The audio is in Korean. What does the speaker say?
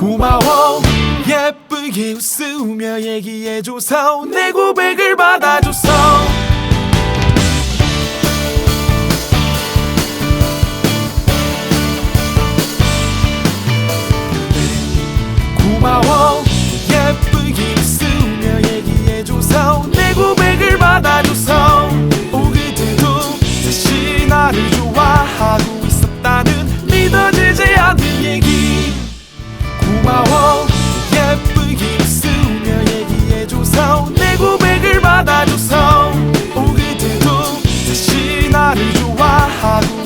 고마워. 예쁘게 웃으며 얘기해줘서 내 고백을 받아줬어 고마워. 예쁘게 웃으며 얘기해줘서 내 고백을 받아줘서. 오 그대도 다시 나를 좋아하고 있었다는 믿어지지 않는 얘기. 알아줘서 오 그대도 다시 나를 좋아하고